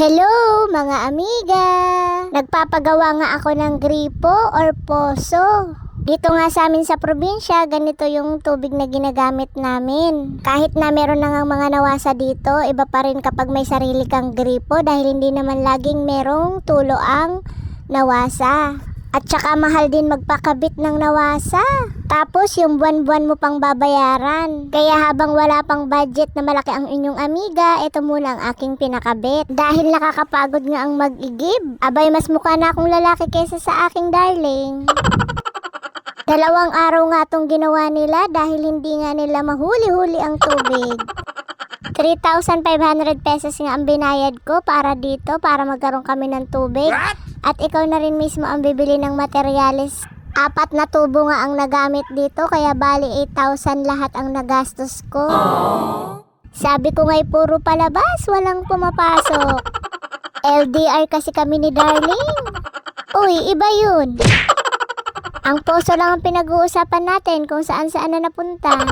Hello mga amiga! Nagpapagawa nga ako ng gripo or poso. Dito nga sa amin sa probinsya, ganito yung tubig na ginagamit namin. Kahit na meron na nga mga nawasa dito, iba pa rin kapag may sarili kang gripo dahil hindi naman laging merong tulo ang nawasa. At saka mahal din magpakabit ng nawasa. Tapos yung buwan-buwan mo pang babayaran. Kaya habang wala pang budget na malaki ang inyong amiga, ito muna ang aking pinakabit. Dahil nakakapagod nga ang mag-igib. Abay mas mukha na akong lalaki kaysa sa aking darling. Dalawang araw nga tong ginawa nila dahil hindi nga nila mahuli-huli ang tubig. 3,500 pesos nga ang binayad ko para dito, para magkaroon kami ng tubig. At ikaw na rin mismo ang bibili ng materyales. Apat na tubo nga ang nagamit dito, kaya bali 8,000 lahat ang nagastos ko. Sabi ko nga'y puro palabas, walang pumapasok. LDR kasi kami ni Darling. Uy, iba yun. Ang poso lang ang pinag-uusapan natin kung saan saan na napunta.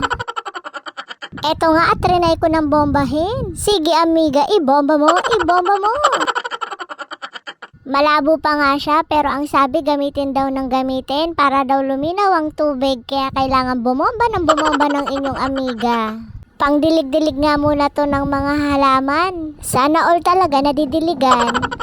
Eto nga at trinay ko ng bombahin. Sige amiga, ibomba mo, ibomba mo. Malabo pa nga siya pero ang sabi gamitin daw ng gamitin para daw luminaw ang tubig kaya kailangan bumomba ng bumomba ng inyong amiga. Pangdilig-dilig nga muna to ng mga halaman. Sana all talaga nadidiligan.